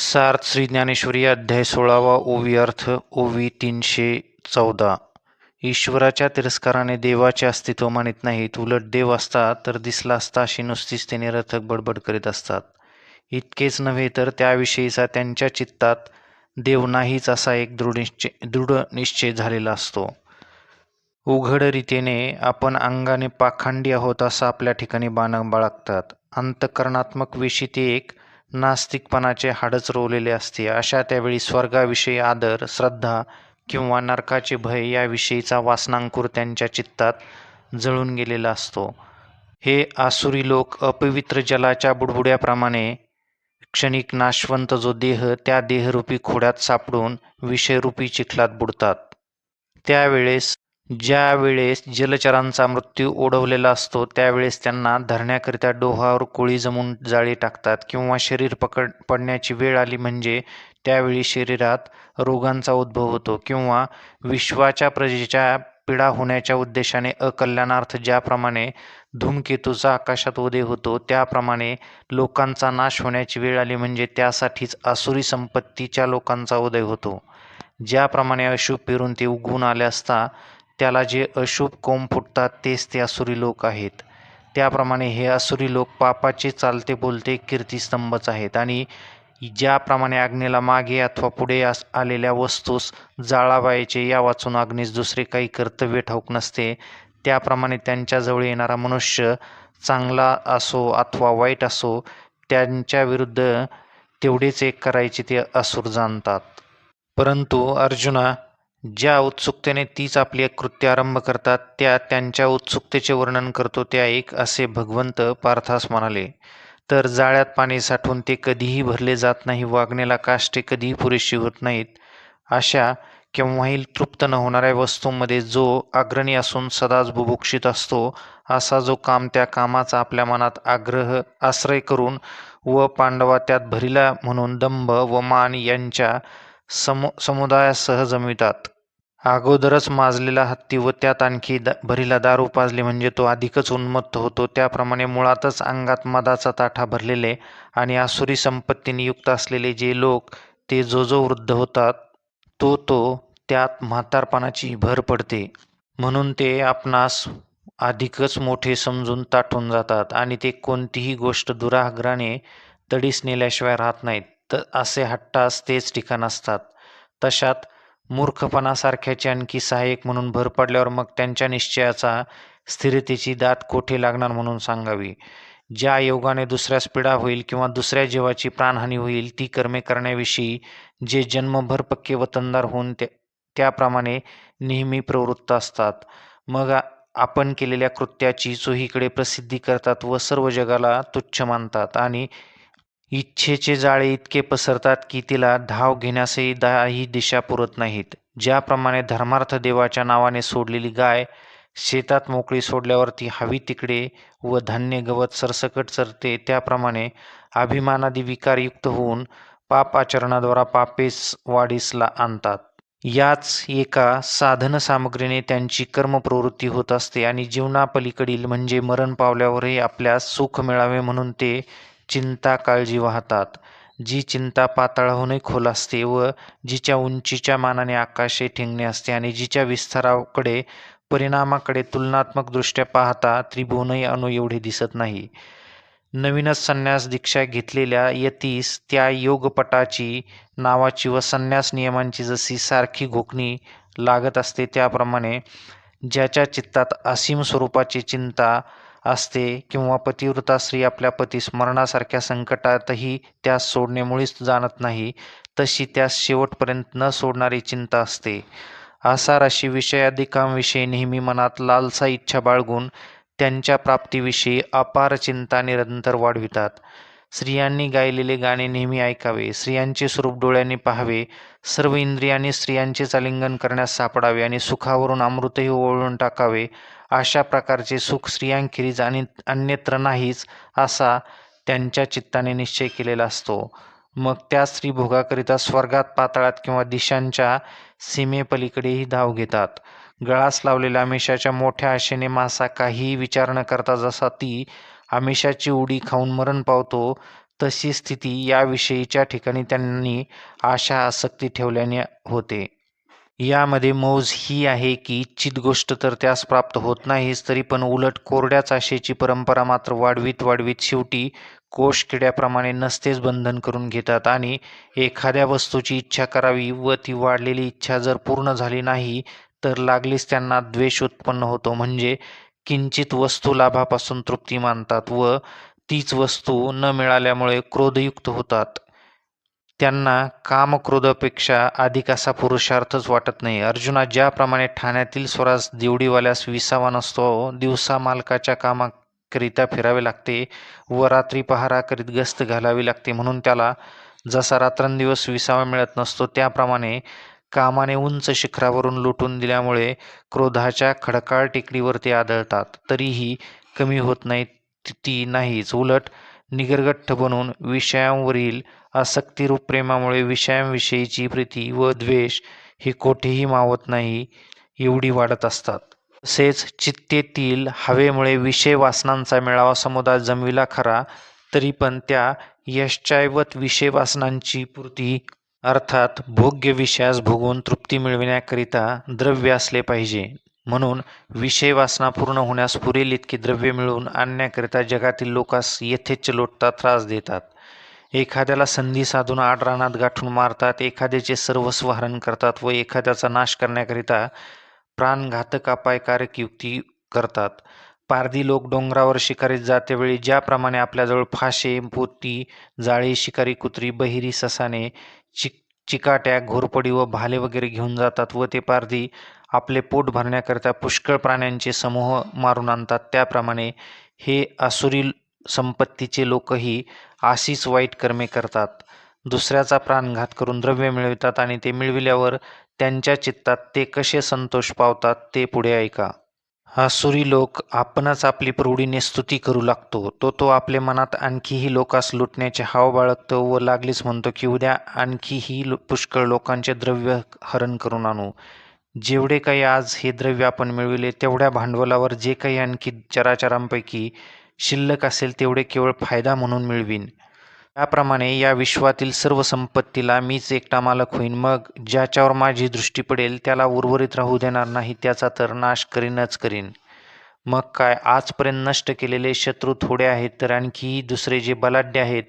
सार्थ श्री ज्ञानेश्वरी अध्याय सोळावा ओवी अर्थ ओवी तीनशे चौदा. ईश्वराच्या तिरस्काराने देवाचे अस्तित्व मानित नाहीत उलट देव असता तर दिसला असता अशी नुसतीच ते निरर्थक बडबड करीत असतात. इतकेच नव्हे तर त्याविषयीचा त्यांच्या चित्तात देव नाहीच असा एक दृढ निश्चय दृढ निश्चय झालेला असतो. उघड रीतीने आपण अंगाने पाखंडी आहोत असं आपल्या ठिकाणी बाण बाळगतात. अंतकरणात्मक विषय ते एक नास्तिकपणाचे हाडच रोवलेले असते. अशा त्यावेळी स्वर्गाविषयी आदर श्रद्धा किंवा नरकाचे भय याविषयीचा वासनांकुर त्यांच्या चित्तात जळून गेलेला असतो. हे आसुरी लोक अपवित्र जलाच्या बुडबुड्याप्रमाणे क्षणिक नाशवंत जो देह त्या देहरूपी खोड्यात सापडून विषयरूपी चिखलात बुडतात. त्यावेळेस ज्या वेळेस जलचरांचा मृत्यू ओढवलेला असतो त्यावेळेस त्यांना धरण्याकरिता डोहावर कोळी जमून जाळी टाकतात किंवा शरीर पकड पडण्याची वेळ आली म्हणजे त्यावेळी शरीरात रोगांचा उद्भव होतो किंवा विश्वाच्या प्रजेच्या पीडा होण्याच्या उद्देशाने अकल्याणार्थ ज्याप्रमाणे धूमकेतूचा आकाशात उदय होतो त्याप्रमाणे लोकांचा नाश होण्याची वेळ आली म्हणजे त्यासाठीच आसुरी संपत्तीच्या लोकांचा उदय होतो. ज्याप्रमाणे अशुभ पेरून ते उगवून आले असता त्याला जे अशुभ कोंब फुटतात तेच ते असुरी लोक आहेत. त्याप्रमाणे हे असुरी लोक पापाचे चालते बोलते कीर्तिस्तंभच आहेत आणि ज्याप्रमाणे आग्नेला मागे अथवा पुढे आस आलेल्या वस्तूस जाळावायचे या वाचून आग्नेस दुसरे काही कर्तव्य ठाऊक नसते. त्याप्रमाणे त्यांच्याजवळ येणारा मनुष्य चांगला असो अथवा वाईट असो त्यांच्या विरुद्ध तेवढेच एक करायचे ते असुर जाणतात. परंतु अर्जुना ज्या उत्सुकतेने तीच आपली कृत्य आरंभ करतात त्या त्यांच्या उत्सुकतेचे वर्णन करतो त्या एक असे भगवंत पार्थास म्हणाले तर जाळ्यात पाणी साठवून ते कधीही भरले जात नाही वागणेला काष्टे कधीही पुरेशी होत नाहीत. अशा केव्हाही तृप्त न होणाऱ्या वस्तूंमध्ये जो अग्रणी असून सदाच बुभुक्षित असतो असा जो काम त्या कामाचा आपल्या मनात आग्रह आश्रय करून व पांडवा त्यात भरिला म्हणून दंभ व मान यांच्या समु समुदायासह जमवितात अगोदरच माजलेला हत्ती व त्यात आणखी दा भरीला दारू पाजली म्हणजे तो अधिकच उन्मत्त होतो. त्याप्रमाणे मुळातच अंगात मदाचा ताठा भरलेले आणि आसुरी संपत्तीने युक्त असलेले जे लोक ते जो जो वृद्ध होतात तो तो त्यात म्हातारपणाची भर पडते. म्हणून ते आपणास अधिकच मोठे समजून ताठून जातात आणि ते कोणतीही गोष्ट दुराग्राने तडीस नेल्याशिवाय राहत नाहीत. तर असे हट्टास तेच ठिकाण असतात. तशात मूर्खपणासारख्याचे आणखी सहाय्यक म्हणून भर पडल्यावर मग त्यांच्या निश्चयाचा स्थिरतेची दात कोठे लागणार म्हणून सांगावी. ज्या योगाने दुसऱ्यास पीडा होईल किंवा दुसऱ्या जीवाची प्राणहानी होईल ती कर्मे करण्याविषयी जे जन्मभर पक्के वतनदार होऊन त्या त्याप्रमाणे नेहमी प्रवृत्त असतात. मग आपण केलेल्या कृत्याची चोहीकडे प्रसिद्धी करतात व सर्व जगाला तुच्छ मानतात आणि इच्छेचे जाळे इतके पसरतात की तिला धाव घेण्यासही दाही दिशा पुरत नाहीत. ज्याप्रमाणे धर्मार्थ देवाच्या नावाने सोडलेली गाय शेतात मोकळी सोडल्यावर ती हवी तिकडे व धान्य गवत सरसकट चरते त्याप्रमाणे अभिमानादी विकारयुक्त होऊन पाप आचरणाद्वारा पापेस वाढीसला आणतात. याच एका साधन सामग्रीने त्यांची कर्मप्रवृत्ती होत असते आणि जीवनापलीकडील म्हणजे मरण पावल्यावरही आपल्यास सुख मिळावे म्हणून ते चिंता काळजी वाहतात. जी चिंता पाताळाहूनही खोल असते व जिच्या उंचीच्या मानाने आकाशे ठेंगणे असते आणि जिच्या विस्ताराकडे परिणामाकडे तुलनात्मकदृष्ट्या पाहता त्रिभुवनही अणू एवढे दिसत नाही. नवीनच संन्यास दीक्षा घेतलेल्या यतीस त्या योगपटाची नावाची व संन्यास नियमांची जशी सारखी घोकणी लागत असते त्याप्रमाणे ज्याच्या चित्तात असीम स्वरूपाची चिंता असते किंवा पतिव्रता स्त्री आपल्या पतीस मरणासारख्या संकटातही त्यास सोडणे मुळीच जाणत नाही तशी त्यास शेवटपर्यंत न सोडणारी चिंता असते. आसार अशी विषयादी विषयाधिकांविषयी नेहमी मनात लालसा इच्छा बाळगून त्यांच्या प्राप्तीविषयी अपार चिंता निरंतर वाढवितात. स्त्रियांनी गायलेले गाणे नेहमी ऐकावे स्त्रियांचे स्वरूप डोळ्यांनी पाहावे सर्व इंद्रियांनी स्त्रियांचे आलिंगन करण्यास सापडावे आणि सुखावरून अमृतही ओळून टाकावे अशा प्रकारचे सुख स्त्रियांखेरीज आणि अन्यत्र नाहीच असा त्यांच्या चित्ताने निश्चय केलेला असतो. मग त्या स्त्री भोगाकरिता स्वर्गात पाताळात किंवा दिशांच्या सीमेपलीकडेही धाव घेतात. गळास लावलेल्या आमिषाच्या मोठ्या आशेने मासा काहीही विचार न करता जसा ती आमिषाची उडी खाऊन मरण पावतो तशी स्थिती याविषयीच्या ठिकाणी त्यांनी आशा आसक्ती ठेवल्याने होते. यामध्ये मौज ही आहे की इच्छित गोष्ट तर त्यास प्राप्त होत नाहीच तरी पण उलट कोरड्या चाशेची परंपरा मात्र वाढवीत वाढवीत शेवटी कोश किड्याप्रमाणे नसतेच बंधन करून घेतात आणि एखाद्या वस्तूची इच्छा करावी व ती वाढलेली इच्छा जर पूर्ण झाली नाही तर लागलीच त्यांना द्वेष उत्पन्न होतो. म्हणजे किंचित वस्तू लाभापासून तृप्ती मानतात व तीच वस्तू न मिळाल्यामुळे क्रोधयुक्त होतात. त्यांना कामक्रोधापेक्षा अधिक असा पुरुषार्थच वाटत नाही. अर्जुना ज्याप्रमाणे ठाण्यातील स्वराज देवडीवाल्यास विसावा नसतो दिवसा मालकाच्या कामाकरिता फिरावे लागते व रात्री पहारा करीत गस्त घालावी लागते. म्हणून त्याला जसा रात्रंदिवस विसावा मिळत नसतो त्याप्रमाणे कामाने उंच शिखरावरून लुटून दिल्यामुळे क्रोधाच्या खडकाळ टेकडीवर ते आढळतात तरीही कमी होत नाही ती नाहीच. उलट निगरगठ्ठ बनून विषयांवरील आसक्तिरूप प्रेमामुळे विषयांविषयीची प्रीती व द्वेष ही कोठेही मावत नाही एवढी वाढत असतात. तसेच चित्तेतील हवेमुळे विषय वासनांचा मेळावा समुदाय जमविला खरा तरी पण त्या यश्चायवत विषय वासनांची पूर्ती अर्थात भोग्य विषयास भोगून तृप्ती मिळविण्याकरिता द्रव्य असले पाहिजे. म्हणून विषय वासना पूर्ण होण्यास पुरेल इतकी द्रव्य मिळवून आणण्याकरिता जगातील लोकास यथेच लोटता त्रास देतात. एखाद्याला संधी साधून आड रानात गाठून मारतात एखाद्याचे सर्वस्व हरण करतात व एखाद्याचा नाश करण्याकरिता प्राणघातक अपायकारक युक्ती करतात. पारधी लोक डोंगरावर शिकारीत जातेवेळी ज्याप्रमाणे आपल्याजवळ फाशे पोती जाळी शिकारी कुत्री बहिरी ससाने चिक चिकाट्या घोरपडी व भाले वगैरे घेऊन जातात व ते पारधी आपले पोट भरण्याकरिता पुष्कळ प्राण्यांचे समूह मारून आणतात. त्याप्रमाणे हे आसुरी संपत्तीचे लोकही अशीच वाईट कर्मे करतात. दुसऱ्याचा प्राणघात करून द्रव्य मिळवितात आणि ते मिळविल्यावर त्यांच्या चित्तात ते कसे संतोष पावतात ते पुढे ऐका. आसुरी लोक आपणच आपली प्रौढीने स्तुती करू लागतो. तो तो आपले मनात आणखीही लोकास लुटण्याचे हाव बाळगतो व लागलीच म्हणतो की उद्या आणखीही पुष्कळ लोकांचे द्रव्य हरण करून आणू. जेवढे काही आज हे द्रव्य आपण मिळविले तेवढ्या भांडवलावर जे काही आणखी चराचरांपैकी शिल्लक असेल तेवढे केवळ फायदा म्हणून मिळवीन. त्याप्रमाणे या विश्वातील सर्व संपत्तीला मीच एकटा मालक होईन. मग ज्याच्यावर माझी दृष्टी पडेल त्याला उर्वरित राहू देणार नाही त्याचा तर नाश करीनच करीन. मग काय? आजपर्यंत नष्ट केलेले शत्रू थोडे आहेत तर आणखी दुसरे जे बलाढ्य आहेत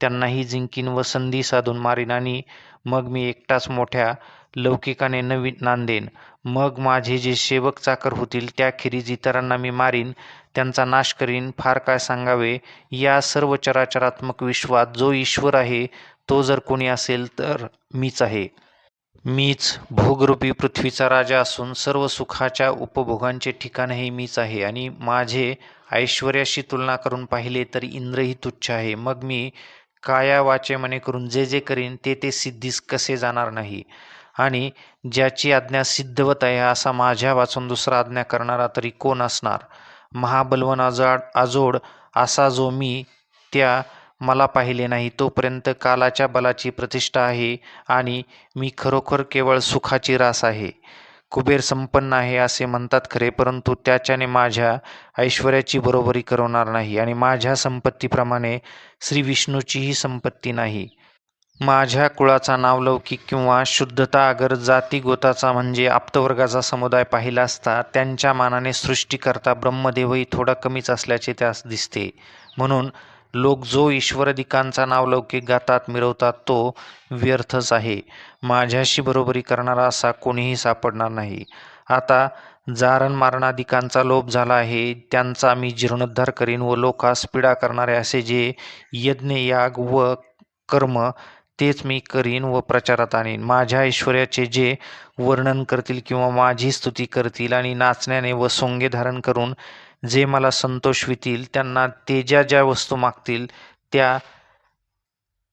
त्यांनाही जिंकीन व संधी साधून मारीन आणि मग मी एकटाच मोठ्या लौकिकाने नवीन नांदेन. मग माझे जे सेवक चाकर होतील त्याखेरीज इतरांना मी मारीन. त्यांचा नाश करीन. फार काय सांगावे? या सर्व चराचरात्मक विश्वात जो ईश्वर आहे तो जर कोणी असेल तर मीच आहे. मीच भोगरूपी पृथ्वीचा राजा असून सर्व सुखाच्या उपभोगांचे ठिकाणही मीच आहे आणि माझे ऐश्वर्याशी तुलना करून पाहिले तर इंद्रही तुच्छ आहे. मग मी काया वाचे मने करून जे जे करीन ते ते सिद्धीस कसे जाणार नाही? आणि ज्याची आज्ञा सिद्धवत आहे असा माझ्या वाचून दुसरा आज्ञा करणारा तरी कोण असणार? महाबलवन आजाड आजोड असा जो मी त्या मला पाहिले नाही तोपर्यंत कालाच्या बलाची प्रतिष्ठा आहे आणि मी खरोखर केवळ सुखाची रास आहे. कुबेर संपन्न आहे असे म्हणतात खरे परंतु त्याच्याने माझ्या ऐश्वर्याची बरोबरी करवणार नाही आणि माझ्या संपत्तीप्रमाणे श्री विष्णूचीही संपत्ती नाही. माझ्या कुळाचा नावलौकिक किंवा शुद्धता अगर जाती गोताचा म्हणजे आप्तवर्गाचा समुदाय पाहिला असता त्यांच्या मानाने सृष्टीकर्ता ब्रह्मदेवही थोडा कमीच असल्याचे त्यास दिसते. म्हणून लोक जो ईश्वरदिकांचा नावलौकिक गातात मिरवतात तो व्यर्थच आहे. माझ्याशी बरोबरी करणारा असा कोणीही सापडणार नाही. आता जारण मारणादिकांचा लोप झाला आहे त्यांचा मी जीर्णोद्धार करीन व लोकास पीडा करणारे असे जे यज्ञ याग व कर्म तेच मी करीन व प्रचारात आणीन. माझ्या ऐश्वर्याचे जे वर्णन करतील किंवा माझी स्तुती करतील आणि नाचण्याने व सोंगे धारण करून जे मला संतोष वितील त्यांना ते ज्या ज्या वस्तू मागतील त्या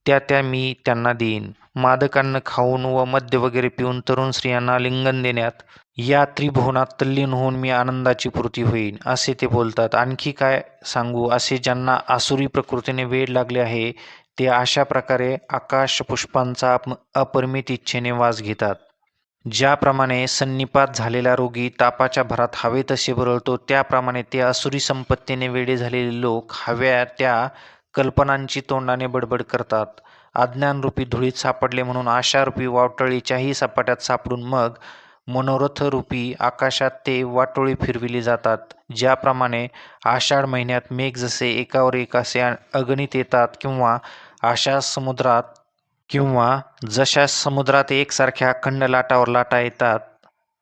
त्या त्या मी त्यांना देईन. मादकांना खाऊन व मद्य वगैरे पिऊन तरुण स्त्रियांना लिंगन देण्यात या त्रिभुवनात तल्लीन होऊन मी आनंदाची पूर्ती होईन असे ते बोलतात. आणखी काय सांगू? असे ज्यांना आसुरी प्रकृतीने वेळ लागले आहे ते अशा प्रकारे आकाश पुष्पांचा अप- अपरिमित इच्छेने वास घेतात. ज्याप्रमाणे संनिपात झालेला रोगी तापाच्या भरात हवे तसे बरळतो त्याप्रमाणे ते असुरी संपत्तीने वेडे झालेले लोक हव्या त्या कल्पनांची तोंडाने बडबड करतात. अज्ञानरूपी धुळीत सापडले म्हणून आशारूपी वावटळीच्याही सपाट्यात सापडून मग मनोरथरूपी आकाशात ते वाटोळी फिरविली जातात ज्याप्रमाणे आषाढ महिन्यात मेघ जसे एकावर एक असे अगणित येतात किंवा अशा समुद्रात किंवा जशा समुद्रात एकसारख्या अखंड लाटावर लाटा येतात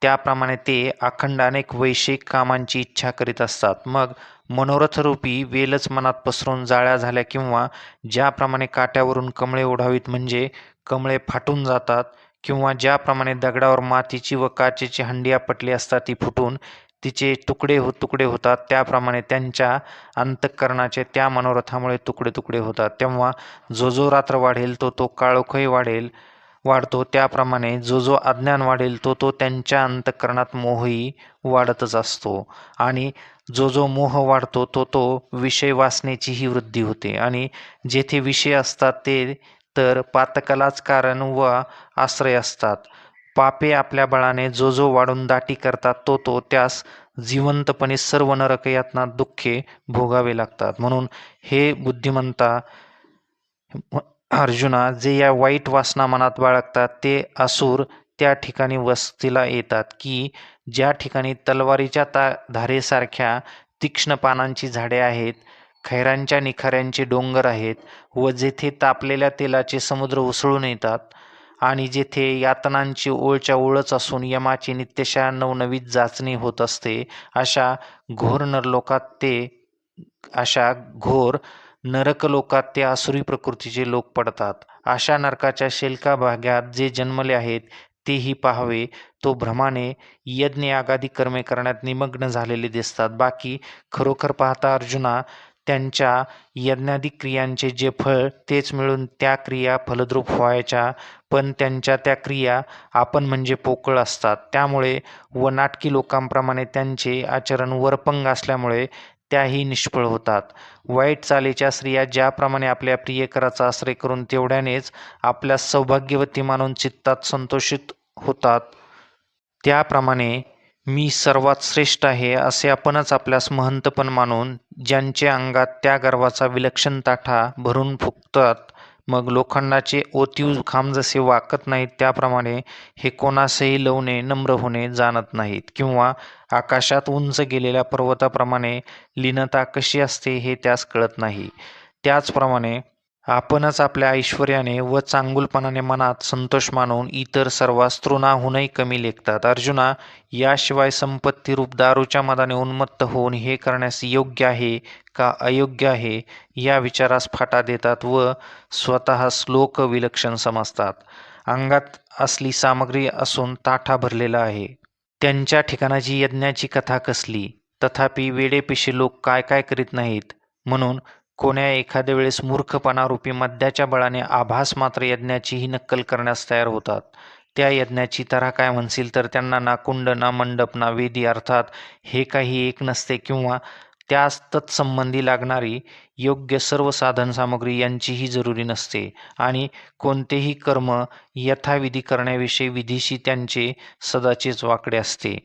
त्याप्रमाणे ते अखंड अनेक वैश्विक कामांची इच्छा करीत असतात. मग मनोरथरूपी वेलच मनात पसरून जाळ्या झाल्या किंवा ज्याप्रमाणे काट्यावरून कमळे ओढावीत म्हणजे कमळे फाटून जातात किंवा ज्याप्रमाणे दगडावर मातीची व काचेची हंडी आपटली असता ती फुटून तिचे तुकडे हो तुकडे होतात. त्याप्रमाणे त्यांच्या अंतःकरणाचे त्या मनोरथामुळे तुकडे तुकडे होतात. तेव्हा जो जो रात्र वाढेल तो तो काळोखही वाढेल वाढतो. त्याप्रमाणे जो जो अज्ञान वाढेल तो तो त्यांच्या अंतःकरणात मोहही वाढतच असतो. आणि जो जो मोह वाढतो तो तो विषय वासनेचीही वृद्धी होते. आणि जेथे विषय असतात ते तर पातकालाच कारण व आश्रय असतात. पापे आपल्या बळाने जो जो वाढून दाटी करतात तो तो त्यास जिवंतपणे सर्व नरकयातना दुःखे भोगावे लागतात. म्हणून हे बुद्धिमंता अर्जुना जे या वाईट वासना मनात बाळगतात ते असुर त्या ठिकाणी वस्तीला येतात की ज्या ठिकाणी तलवारीच्या ता धारेसारख्या तीक्ष्ण पानांची झाडे आहेत खैरांच्या निखाऱ्यांचे डोंगर आहेत व जेथे तापलेल्या तेलाचे समुद्र उसळून येतात आणि जेथे यातनांची ओळच्या ओळच असून यमाची नित्यशा नवनवीत जाचणी होत असते अशा घोर नरलोकात ते अशा घोर नरकलोकात ते आसुरी प्रकृतीचे लोक पडतात. अशा नरकाच्या शेलका भागात जे जन्मले आहेत तेही पाहावे. तो भ्रमाने यज्ञ आगादी कर्मे करण्यात निमग्न झालेले दिसतात. बाकी खरोखर पाहता अर्जुना त्यांच्या यज्ञादी क्रियांचे जे फळ तेच मिळून त्या क्रिया फलद्रूप व्हायच्या. पण त्यांच्या त्या क्रिया आपण म्हणजे पोकळ असतात. त्यामुळे व नाटकी लोकांप्रमाणे त्यांचे आचरण वरपंग असल्यामुळे त्याही निष्फळ होतात. वाईट चालीच्या स्त्रिया ज्याप्रमाणे आपल्या प्रियकराचा आश्रय करून तेवढ्यानेच आपल्या सौभाग्यवती मानून चित्तात संतोषित होतात त्याप्रमाणे मी सर्वात श्रेष्ठ आहे असे आपणच आपल्यास महंतपण मानून ज्यांचे अंगात त्या गर्वाचा विलक्षण ताठा भरून फुकतात मग लोखंडाचे ओतीव खांब जसे वाकत नाहीत त्याप्रमाणे हे कोणासही लवणे नम्र होणे जाणत नाहीत किंवा आकाशात उंच गेलेल्या पर्वताप्रमाणे लीनता कशी असते हे त्यास कळत नाही. त्याचप्रमाणे आपणच आपल्या ऐश्वर्याने व चांगुलपणाने मनात संतोष मानून इतर सर्वांस तृणाहूनही कमी लेखतात. अर्जुना याशिवाय संपत्तीरूप दारूच्या मदाने उन्मत्त होऊन हे करण्यास योग्य आहे का अयोग्य आहे या विचारास फाटा देतात व स्वतः श्लोक विलक्षण समजतात. अंगात असली सामग्री असून ताठा भरलेला आहे. त्यांच्या ठिकाणाची यज्ञाची कथा कसली? तथापि वेडेपिशी लोक काय काय करीत नाहीत? म्हणून कोण्या एखाद्या वेळेस मूर्खपणारूपी मद्याच्या बळाने आभास मात्र यज्ञाचीही नक्कल करण्यास तयार होतात. त्या यज्ञाची तऱ्हा काय म्हणशील तर त्यांना ना कुंड ना मंडप ना वेदी अर्थात हे काही एक नसते किंवा त्यास तत्संबंधी लागणारी योग्य सर्व साधन सामग्री यांचीही जरुरी नसते. आणि कोणतेही कर्म यथाविधी करण्याविषयी विधीशी त्यांचे सदाचेच वाकडे असते.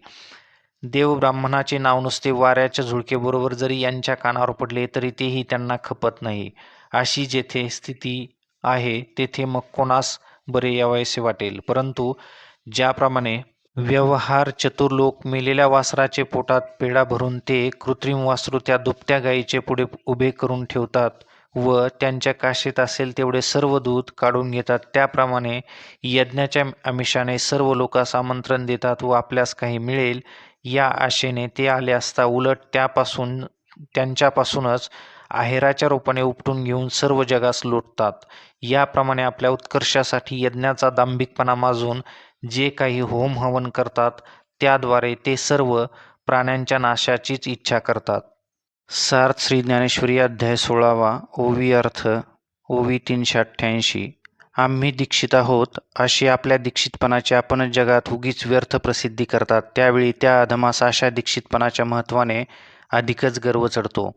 देव ब्राह्मणाचे नाव नुसते वाऱ्याच्या झुळकेबरोबर जरी यांच्या कानावर पडले तरी तेही त्यांना खपत नाही. अशी जेथे स्थिती आहे तेथे मग कोणास बरे यावायसे वाटेल? परंतु ज्याप्रमाणे व्यवहार चतुर लोक मेलेल्या वासराचे पोटात पेढा भरून ते कृत्रिम वासरू त्या दुभत्या गायीचे पुढे उभे करून ठेवतात व त्यांच्या काशीत असेल तेवढे सर्व दूध काढून घेतात. त्याप्रमाणे यज्ञाच्या आमिषाने सर्व लोकांस आमंत्रण देतात व आपल्यास काही मिळेल या आशेने ते आले असता उलट त्यापासून त्यांच्यापासूनच आहेराच्या रूपाने उपटून घेऊन सर्व जगास लुटतात. याप्रमाणे आपल्या उत्कर्षासाठी यज्ञाचा दांभिकपणा माजून जे काही होम हवन करतात त्याद्वारे ते सर्व प्राण्यांच्या नाशाचीच इच्छा करतात. सार्थ श्री ज्ञानेश्वरी अध्याय सोळावा ओवी अर्थ ओवी तीनशे अठ्ठ्याऐंशी. आम्ही दीक्षित आहोत अशी आपल्या दीक्षितपणाची आपण जगात उगीच व्यर्थ प्रसिद्धी करतात. त्यावेळी त्या अधमास अशा दीक्षितपणाच्या महत्त्वाने अधिकच गर्व चढतो.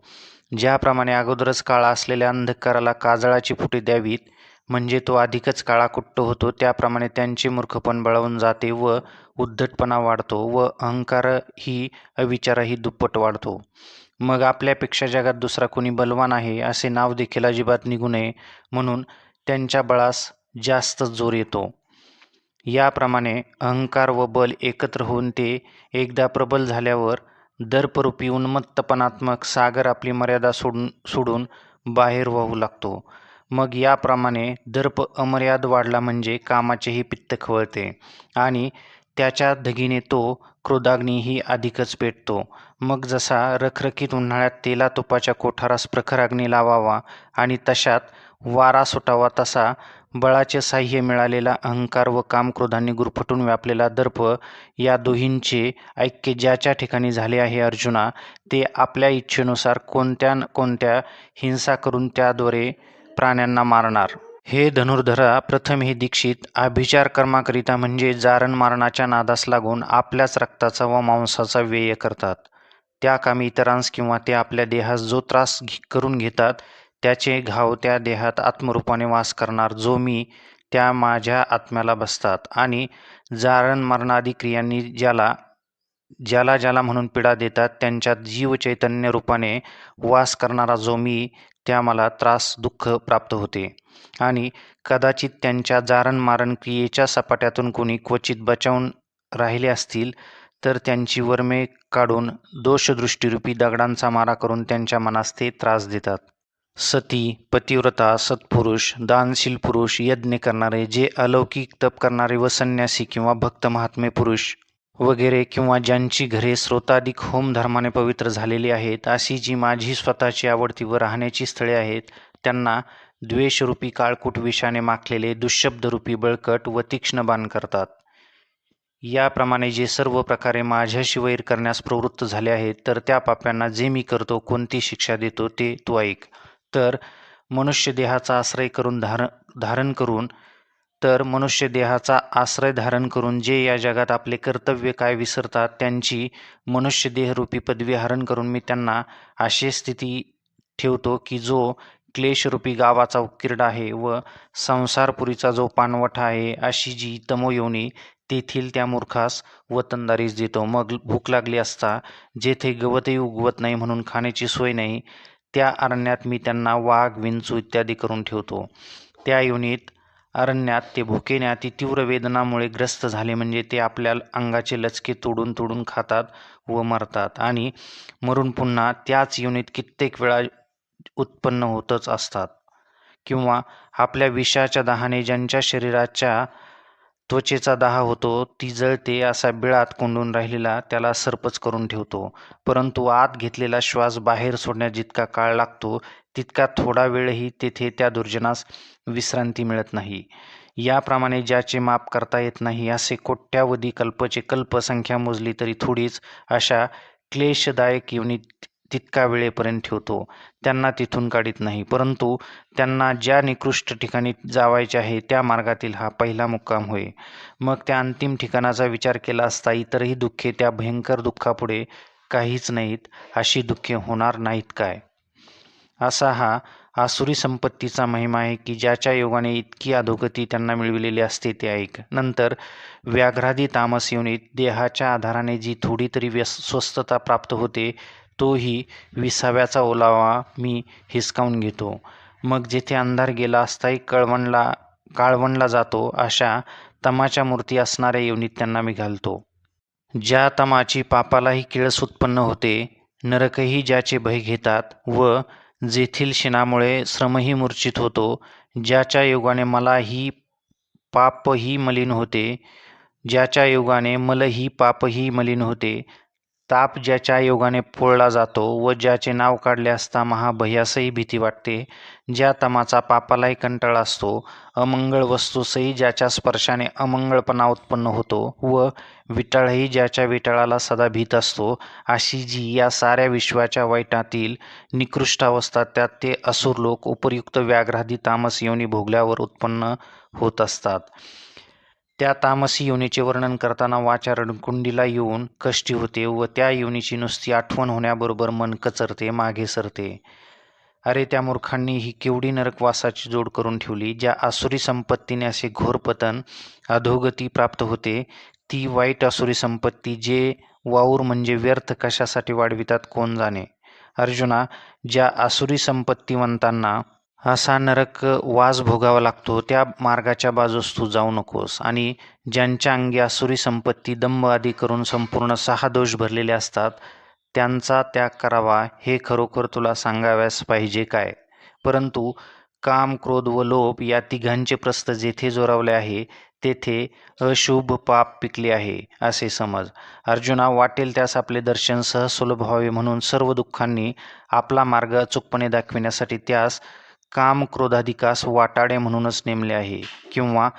ज्याप्रमाणे अगोदरच काळा असलेल्या अंधकाराला काजळाची फुटे द्यावीत म्हणजे तो अधिकच काळाकुट्ट होतो त्याप्रमाणे त्यांचे मूर्खपण बळवून जाते व उद्धटपणा वाढतो व अहंकार ही अविचारही दुप्पट वाढतो. मग आपल्यापेक्षा जगात दुसरा कोणी बलवान आहे असे नाव देखील अजिबात निघू नये म्हणून त्यांच्या बळास जास्त जोर येतो. याप्रमाणे अहंकार व बल एकत्र होऊन ते एकदा प्रबल झाल्यावर दर्परूपी उन्मत्तपणात्मक सागर आपली मर्यादा सोडून सोडून बाहेर वाहू लागतो. मग याप्रमाणे दर्प अमर्याद वाढला म्हणजे कामाचेही पित्त खवळते आणि त्याच्या धगीने तो क्रोधाग्नीही अधिकच पेटतो. मग जसा रखरखीत उन्हाळ्यात तेला तुपाच्या कोठारास प्रखर अग्नी लावावा आणि तशात वारा सुटावा तसा बळाचे साह्य मिळालेला अहंकार व कामक्रोधांनी गुरफटून व्यापलेला दर्प या दोहींचे ऐक्य ज्याच्या ठिकाणी झाले आहे अर्जुना ते आपल्या इच्छेनुसार कोणत्या न कोणत्या हिंसा करून त्याद्वारे प्राण्यांना मारणार. हे धनुर्धरा प्रथम हे दीक्षित अभिचार कर्माकरिता म्हणजे जारण मारणाच्या नादास लागून आपल्याच रक्ताचा व मांसाचा व्यय करतात. त्या कामी इतरांस किंवा ते आपल्या देहास जो त्रास घी करून घेतात त्याचे घाव त्या देहात आत्मरूपाने वास करणार जो मी त्या माझ्या आत्म्याला बसतात. आणि जारण मरणादी क्रियांनी ज्याला ज्याला ज्याला म्हणून पीडा देतात त्यांच्यात जीव चैतन्य रूपाने वास करणारा जो मी त्या मला त्रास दुःख प्राप्त होते. आणि कदाचित त्यांच्या जारण मारण क्रियेच्या सपाट्यातून कोणी क्वचित बचावून राहिले असतील तर त्यांची वर्मे काढून दोषदृष्टीरूपी दगडांचा मारा करून त्यांच्या मनास ते त्रास देतात. सती पतिव्रता सत्पुरुष दानशील पुरुष यज्ञ करणारे जे अलौकिक तप करणारे व संन्यासी किंवा भक्त महात्मे पुरुष वगैरे किंवा ज्यांची घरे स्रोताधिक होम धर्माने पवित्र झालेली आहेत अशी जी माझी स्वतःची आवडती व राहण्याची स्थळे आहेत त्यांना द्वेषरूपी काळकूट विषाने माखलेले दुःशब्दरूपी बळकट व तीक्ष्ण बाण करतात. याप्रमाणे जे सर्व प्रकारे माझ्याशी वैर करण्यास प्रवृत्त झाले आहेत तर त्या पाप्यांना जे मी करतो कोणती शिक्षा देतो ते तू ऐक. तर मनुष्य देहाचा आश्रय करून धार धारण करून तर मनुष्य देहाचा आश्रय धारण करून जे या जगात आपले कर्तव्य काय विसरतात त्यांची मनुष्य देहरूपी पदवी हरण करून मी त्यांना अशी स्थिती ठेवतो की जो क्लेशरूपी गावाचा उकिरडा आहे व संसारपुरीचा जो पानवठा आहे अशी जी तमोयोनी तेथील त्या मूर्खास वतनदारीच देतो. मग भूक लागली असता जेथे गवतही उगवत नाही म्हणून खाण्याची सोय नाही त्या अरण्यात मी त्यांना वाघ विंचू इत्यादी करून ठेवतो. त्या योनीत अरण्यात ते भुकेने अति तीव्र वेदनामुळे ग्रस्त झाले म्हणजे ते आपल्या अंगाचे लचके तोडून तोडून खातात व मरतात आणि मरून पुन्हा त्याच योनीत कित्येक वेळा उत्पन्न होतच असतात. किंवा आपल्या विषाच्या दहाने ज्यांच्या शरीराच्या त्वचेचा दाह होतो ती जळते असा बिळात कोंडून राहिलेला त्याला सर्पच करून ठेवतो. परंतु आत घेतलेला श्वास बाहेर सोडण्यात जितका काळ लागतो तितका थोडा वेळही तेथे त्या दुर्जनास विश्रांती मिळत नाही. याप्रमाणे ज्याचे माप करता येत नाही असे कोट्यावधी कल्पचे कल्प संख्या मोजली तरी थोडीच अशा क्लेशदायक योनीत तितका वेळेपर्यंत ठेवतो. त्यांना तिथून काढीत नाही. परंतु त्यांना ज्या निकृष्ट ठिकाणी जावायचे आहे त्या मार्गातील हा पहिला मुक्काम होय. मग त्या अंतिम ठिकाणाचा विचार केला असता इतरही दुःखे त्या भयंकर दुःखापुढे काहीच नाहीत अशी दुःखे होणार नाहीत काय? असा हा आसुरी संपत्तीचा महिमा आहे की ज्याच्या योगाने इतकी अधोगती त्यांना मिळविलेली असते ते ऐक. नंतर व्याघ्रादी तामस येऊन देहाच्या आधाराने जी थोडी तरी व्यस स्वस्थता प्राप्त होते तोही विसाव्याचा ओलावा मी हिसकावून घेतो. मग जेथे अंधार गेला असताही कळवणला काळवणला जातो अशा तमाच्या मूर्ती असणाऱ्या येवनीत त्यांना मी घालतो. ज्या तमाची पापालाही किळस उत्पन्न होते नरकही ज्याचे भय घेतात व जेथील शिनामुळे श्रमही मूर्छित होतो ज्याच्या योगाने मलाही पापही मलिन होते ज्याच्या योगाने मलही पापही मलिन होते ताप ज्याच्या योगाने पोळला जातो व ज्याचे नाव काढले असता महाभयासही भीती वाटते ज्या तमाचा पापालाही कंटाळा असतो अमंगळ वस्तूसही ज्याच्या स्पर्शाने अमंगळपणा उत्पन्न होतो व विटाळही ज्याच्या विटाळाला सदा भीत असतो अशी जी या साऱ्या विश्वाच्या वाईटातील निकृष्ट अवस्था त्यात ते असुर लोक उपयुक्त व्याघ्रादी तामस योनी भोगल्यावर उत्पन्न होत असतात. त्या तामसी योनीचे वर्णन करताना वाचा रणकुंडीला येऊन कष्टी होते व त्या योनीची नुसती आठवण होण्याबरोबर मन कचरते मागे सरते. अरे त्या मूर्खांनी ही केवढी नरकवासाची जोड करून ठेवली ज्या आसुरी संपत्तीने असे घोर पतन अधोगती प्राप्त होते ती वाईट आसुरी संपत्ती जे वाऊर म्हणजे व्यर्थ कशासाठी वाढवितात कोण जाणे? अर्जुना ज्या आसुरी संपत्तीवंतांना असा नरक वास भोगावा लागतो. त्या मार्गाच्या बाजूस तू जाऊ नकोस. आणि ज्यांच्या अंगी आसुरी संपत्ती दंभ आदी करून संपूर्ण सहा दोष भरलेले असतात त्यांचा त्याग करावा हे खरोखर तुला सांगाव्यास पाहिजे काय? परंतु काम क्रोध व लोभ या तिघांचे प्रस्त जेथे जोरावले आहे तेथे अशुभ पाप पिकले आहे असे समज. अर्जुना वाटेल त्यास आपले दर्शन सहसुलभ व्हावे म्हणून सर्व दुःखांनी आपला मार्ग अचूकपणे दाखविण्यासाठी त्यास काम क्रोधाधिकास वाटाडे म्हणूनच नेमले आहे किंवा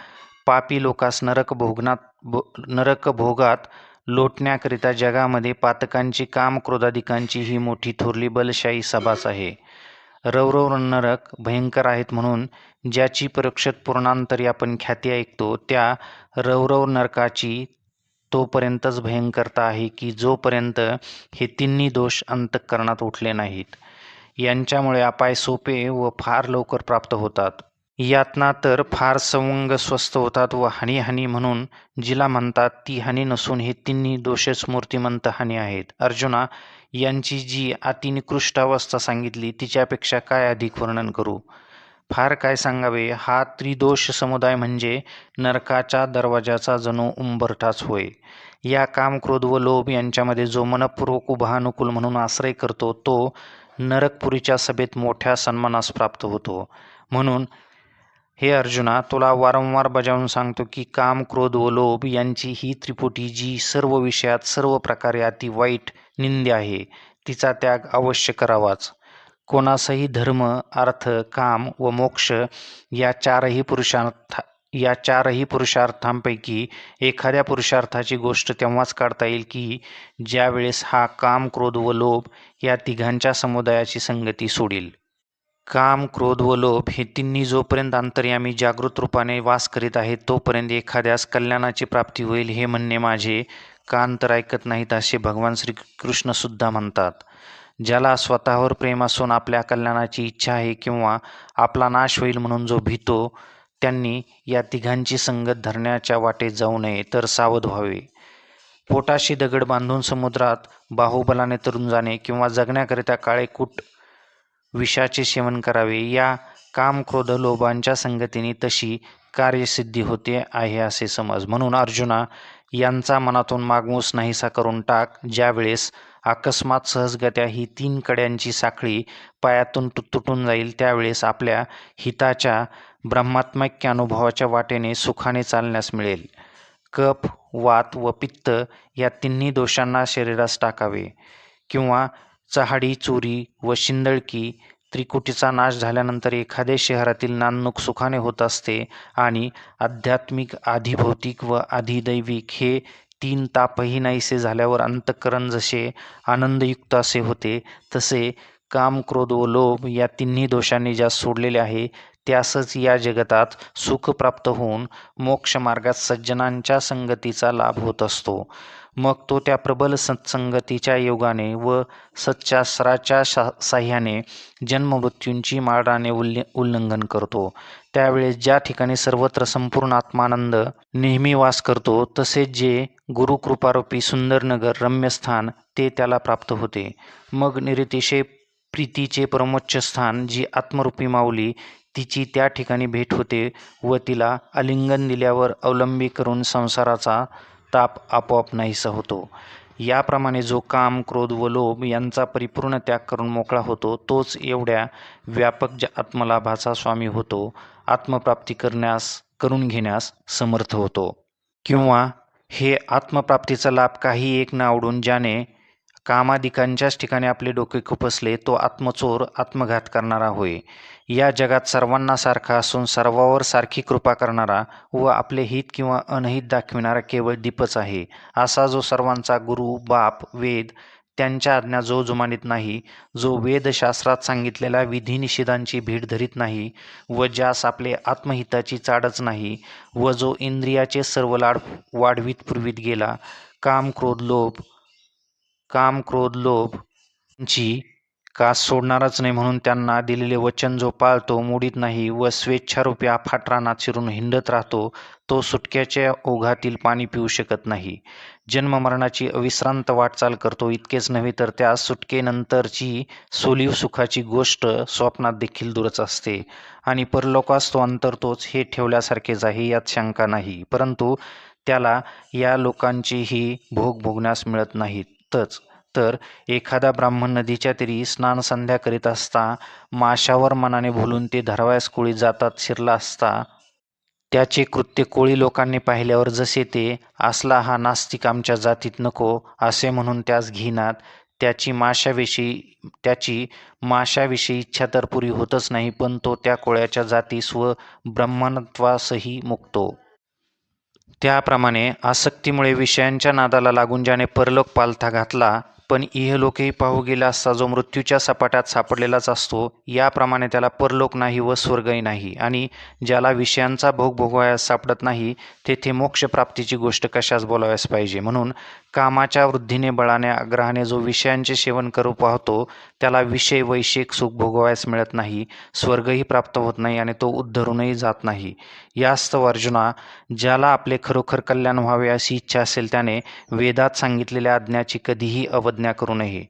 पापी लोकास नरक भोगनात भो नरक भोगात लोटण्याकरिता जगामध्ये पातकांची काम क्रोधाधिकांची ही मोठी थोरली बलशाही सभाच आहे. रवरव नरक भयंकर आहेत म्हणून ज्याची परोक्षत पूर्णांतरी आपण ख्याती ऐकतो त्या रवरव नरकाची तोपर्यंतच भयंकरता आहे की जोपर्यंत हे तिन्ही दोष अंतःकरणात उठले नाहीत. यांच्यामुळे अपाय सोपे व फार लवकर प्राप्त होतात. यातना तर फार संवंग स्वस्त होतात व हानी हानी म्हणून जिला म्हणतात ती हानी नसून हे तिन्ही दोषच मूर्तिमंत हानी आहेत. अर्जुना यांची जी अतिनिकृष्ट अवस्था सांगितली तिच्यापेक्षा काय अधिक वर्णन करू? फार काय सांगावे? हा त्रिदोष समुदाय म्हणजे नरकाच्या दरवाजाचा जणू उंबरठाच होय. या काम क्रोध व लोभ यांच्यामध्ये जो मनपूर्वक उभानुकूल म्हणून आश्रय करतो तो नरकपुरीच्या सभेत मोठ्या सन्मानास प्राप्त होतो. म्हणून हे अर्जुना तुला वारंवार बजावून सांगतो की काम क्रोध व लोभ यांची ही त्रिपुटी जी सर्व विषयात सर्व प्रकारे अति वाईट निंद्य आहे तिचा त्याग अवश्य करावाच. कोणासही धर्म अर्थ काम व मोक्ष या चारही पुरुषार्थ या चारही पुरुषार्थांपैकी एखाद्या पुरुषार्थाची गोष्ट तेव्हाच काढता येईल की ज्यावेळेस हा काम क्रोध व लोभ या तिघांच्या समुदायाची संगती सोडील. काम क्रोध व लोभ हे तिन्ही जोपर्यंत अंतर्यामी जागृत रूपाने वास करीत आहेत तोपर्यंत एखाद्यास कल्याणाची प्राप्ती होईल हे म्हणणे माझे कान तर ऐकत नाहीत असे भगवान श्रीकृष्णसुद्धा म्हणतात. ज्याला स्वतःवर प्रेम असून आपल्या कल्याणाची इच्छा आहे किंवा आपला नाश होईल म्हणून जो भीतो त्यांनी या तिघांची संगत धरण्याच्या वाटेत जाऊ नये तर सावध व्हावे. पोटाशी दगड बांधून समुद्रात बाहुबलाने तरुण जाणे किंवा जगण्याकरिता काळेकूट विषाचे सेवन करावे या काम क्रोध लोभांच्या संगतीने तशी कार्यसिद्धी होते आहे असे समज. म्हणून अर्जुना यांचा मनातून मागमूस नाहीसा करून टाक ज्यावेळेस अकस्मात सहजगत्या ही तीन कड्यांची साखळी पायातून तुटून जाईल त्यावेळेस आपल्या हिताच्या ब्रह्मात्मक अनुभवाच्या वाटेने सुखाने चालण्यास मिळेल. कफ वात व पित्त या तिन्ही दोषांना शरीरास टाकावे किंवा चहाडी चोरी व शिंदळकी त्रिकुटीचा नाश झाल्यानंतर एखाद्या शहरातील नाननुक सुखाने होत असते आणि आध्यात्मिक आधिभौतिक व आधिदैविक हे तीन तापही नाहीसे झाल्यावर अंतःकरण जसे आनंदयुक्त असे होते तसे काम क्रोध व लोभ या तिन्ही दोषांनी ज्या सोडलेले आहे त्यासच या जगतात सुख प्राप्त होऊन मोक्षमार्गात सज्जनांच्या संगतीचा लाभ होत असतो. मग तो त्या प्रबल सत्संगतीच्या योगाने व सच्चास्त्राच्या शा साह्याने जन्ममृत्यूंची मार्गाने उल्ल उल्लंघन करतो. त्यावेळेस ज्या ठिकाणी सर्वत्र संपूर्ण आत्मानंद नेहमी वास करतो तसेच जे गुरुकृपारूपी सुंदरनगर रम्यस्थान ते त्याला प्राप्त होते. मग निरतिशय प्रीतीचे परमोच्च स्थान जी आत्मरूपी माऊली तिची त्या ठिकाणी भेट होते व तिला आलिंगन दिल्यावर अवलंबी करून संसाराचा ताप आपोआप नाहीसा होतो. याप्रमाणे जो काम क्रोध व लोभ यांचा परिपूर्ण त्याग करून मोकळा होतो तोच एवढ्या व्यापक ज्या आत्मलाभाचा स्वामी होतो आत्मप्राप्ती करण्यास करून घेण्यास समर्थ होतो. किंवा हे आत्मप्राप्तीचा लाभ काही एक न आवडून ज्याने कामाधिकांच्याच ठिकाणी आपले डोके खुपसले तो आत्मचोर आत्मघात करणारा होय. या जगात सर्वांना सारखा असून सर्वावर सारखी कृपा करणारा व आपले हित किंवा अनहित दाखविणारा केवळ दीपच आहे. असा जो सर्वांचा गुरु बाप वेद त्यांच्या आज्ञा जो जुमानित नाही जो वेदशास्त्रात सांगितलेल्या विधिनिषेधांची भीड धरीत नाही व ज्यास आपले आत्महिताची चाडच नाही व जो इंद्रियाचे सर्व लाड वाढवीत पुरवीत गेला काम क्रोध लोभ काम क्रोध लोभ ची कास सोडणारच नाही म्हणून त्यांना दिलेले वचन जो पाळतो मोडीत नाही व स्वेच्छारूपी अफाट रानात शिरून हिंडत राहतो तो सुटक्याच्या ओघातील पाणी पिऊ शकत नाही. जन्ममरणाची अविश्रांत वाटचाल करतो इतकेच नव्हे तर त्या सुटकेनंतरची सोलीव सुखाची गोष्ट स्वप्नात देखील दूरच असते. आणि परलोकास तो अंतरतोच हे ठेवल्यासारखेच आहे यात शंका नाही. परंतु त्याला या लोकांचीही भोग भोगण्यास मिळत नाहीत. नाहीतच तर एखादा ब्राह्मण नदीच्या तीरी स्नान संध्या करीत असता माशावर मनाने भुलून ते धरवायस कोळी जातात शिरला असता. त्याचे कृत्य कोळी लोकांनी पाहिल्यावर जसे ते असला हा नास्तिक आमच्या जातीत नको असे म्हणून त्यास घेणार त्याची माशाविषयी त्याची माशाविषयी इच्छा तर पुरी होतच नाही पण तो त्या कोळ्याच्या जातीस व ब्रह्मणत्वासही मुकतो. त्याप्रमाणे आसक्तीमुळे विषयांच्या नादाला लागून ज्याने परलोक पालथा घातला पण इहलोकही पाहू गेला असता जो मृत्यूच्या सपाट्यात सापडलेलाच असतो याप्रमाणे त्याला परलोक नाही व स्वर्गही नाही. आणि ज्याला विषयांचा भोग भोगवायास सापडत नाही तेथे मोक्षप्राप्तीची गोष्ट कशास बोलाव्यास पाहिजे? म्हणून कामाच्या वृद्धीने बळाने आग्रहाने जो विषयांचे सेवन करू पाहतो त्याला विषय वैशिक सुख भोगवायस मिळत नाही स्वर्गही प्राप्त होत नाही आणि तो उद्धरूनही जात नाही. यास्तव अर्जुना ज्याला आपले खरोखर कल्याण व्हावे अशी इच्छा असेल त्याने वेदात सांगितलेल्या आज्ञाची कधीही आज्ञा करू नये.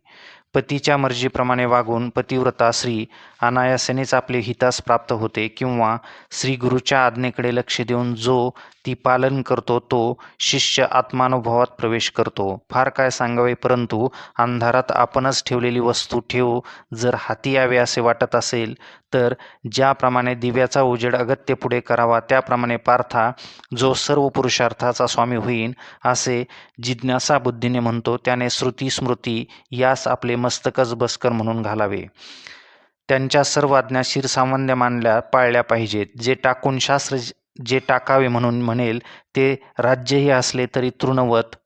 पतीच्या मर्जीप्रमाणे वागून पतिव्रता स्त्री अनायासेनेच आपले हितास प्राप्त होते किंवा श्री गुरुच्या आज्ञेकडे लक्ष देऊन जो ती पालन करतो तो शिष्य आत्मानुभवात प्रवेश करतो. फार काय सांगावे परंतु अंधारात आपणच ठेवलेली वस्तू ठेवू जर हाती यावे असे वाटत असेल तर ज्याप्रमाणे दिव्याचा उजेड अगत्य पुढे करावा त्याप्रमाणे पार्था जो सर्व पुरुषार्थाचा स्वामी होईन असे जिज्ञासा बुद्धीने म्हणतो त्याने श्रुती स्मृती यास आपले मस्तकच बसकर म्हणून घालावे. त्यांच्या सर्व आज्ञा शिरसामान्य मानल्या पाळल्या पाहिजेत जे टाकून शास्त्र जे टाकावे म्हणून म्हणेल ते राज्यही असले तरी तृणवत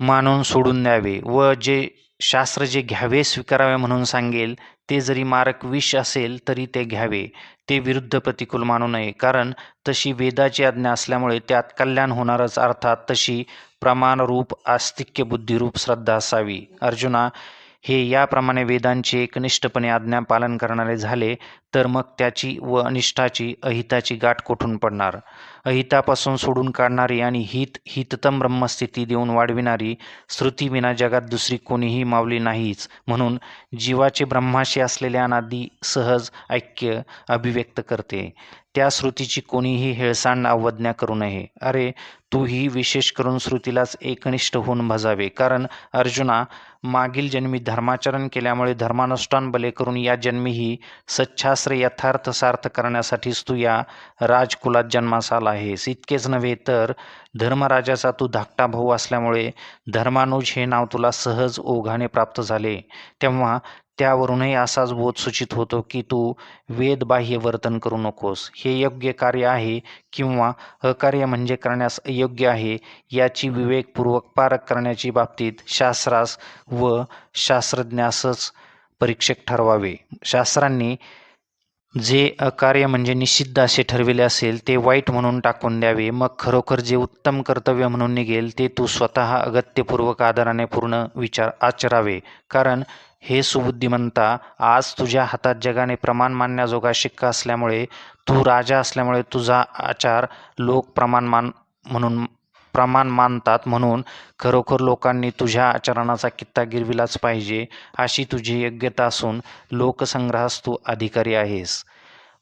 मानून सोडून द्यावे व जे शास्त्र जे घ्यावे स्वीकारावे म्हणून सांगेल ते जरी मारक विष असेल तरी ते घ्यावे. ते विरुद्ध प्रतिकूल मानू नये कारण तशी वेदाची आज्ञा असल्यामुळे त्यात कल्याण होणारच अर्थात तशी प्रमाणरूप आस्तिक्य बुद्धिरूप श्रद्धा असावी. अर्जुना हे याप्रमाणे वेदांचे एकनिष्ठपणे आज्ञा पालन करणारे झाले तर मग त्याची व अनिष्ठाची अहिताची गाठ कोठून पडणार? अहितापासून सोडून काढणारी आणि हित हिततम ब्रह्मस्थिती देऊन वाढविणारी श्रुतीविना जगात दुसरी कोणीही मावली नाहीच. म्हणून जीवाचे ब्रह्माशी असलेले अनादी सहज ऐक्य अभिव्यक्त करते. त्या श्रुतीची कोणीही हेळसांड अवज्ञा करू नये. अरे तूही विशेष करून श्रुतीलाच एकनिष्ठ होऊन भजावे. कारण अर्जुना मागील जन्मी धर्माचरण केल्यामुळे धर्मानुष्ठान बले करून या जन्मीही सच्छास्त्र यथार्थ सार्थ करण्यासाठीच तू या राजकुलात जन्मास आला आहेस. इतकेच नव्हे तर धर्मराजाचा तू धाकटा भाऊ असल्यामुळे धर्मानुज हे नाव तुला सहज ओघाने प्राप्त झाले. तेव्हा त्यावरूनही असाच बोध सूचित होतो की तू वेदबाह्य वर्तन करू नकोस. हे योग्य कार्य आहे किंवा अकार्य म्हणजे करण्यास अयोग्य आहे याची विवेकपूर्वक पारख करण्याची बाबतीत शास्त्रास व शास्त्रज्ञासच परीक्षक ठरवावे. शास्त्रांनी जे अकार्य म्हणजे निषिद्ध असे ठरविले असेल ते वाईट म्हणून टाकून द्यावे. मग खरोखर जे उत्तम कर्तव्य म्हणून निघेल ते तू स्वतः अगत्यपूर्वक आदराने पूर्ण विचार आचरावे. कारण हे सुबुद्धिमंता आज तुझ्या हातात जगाने प्रमाण मानण्याजोगा शिक्का असल्यामुळे तू राजा असल्यामुळे तुझा आचार लोक प्रमाण मान म्हणून प्रमाण मानतात म्हणून खरोखर लोकांनी तुझ्या आचरणाचा कित्ता गिरविलाच पाहिजे अशी तुझी योग्यता असून लोकसंग्रहास तू अधिकारी आहेस.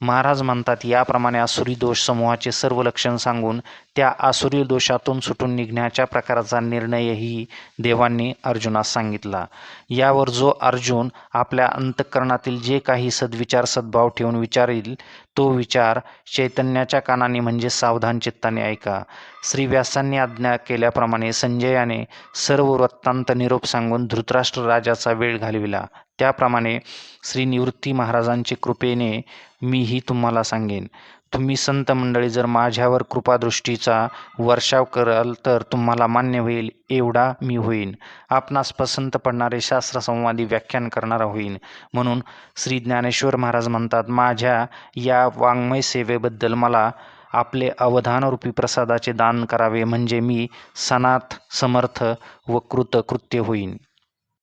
महाराज म्हणतात याप्रमाणे आसुरी दोष समूहाचे सर्व लक्षण सांगून त्या आसुरी दोषातून सुटून निघण्याच्या प्रकाराचा निर्णयही देवांनी अर्जुनास सांगितला. यावर जो अर्जुन आपल्या अंतःकरणातील जे काही सद्विचार सद्भाव ठेवून विचारील तो विचार चैतन्याच्या कानाने म्हणजे सावधान चित्ताने ऐका. श्रीव्यासांनी आज्ञा केल्याप्रमाणे संजयाने सर्व वृत्तांत निरोप सांगून धृतराष्ट्र राजाचा वेळ घालविला. त्याप्रमाणे श्री निवृत्ती महाराजांचे कृपेने मीही तुम्हाला सांगेन. तुम्ही संत मंडळी जर माझ्यावर कृपादृष्टीचा वर्षाव कराल तर तुम्हाला मान्य होईल एवढा मी होईन. आपणास पसंत पडणारे शास्त्रसंवादी व्याख्यान करणारा होईन. म्हणून श्री ज्ञानेश्वर महाराज म्हणतात माझ्या या वाङ्मय सेवेबद्दल मला आपले अवधानरूपी प्रसादाचे दान करावे म्हणजे मी सनात समर्थ व कृतकृत्य होईन.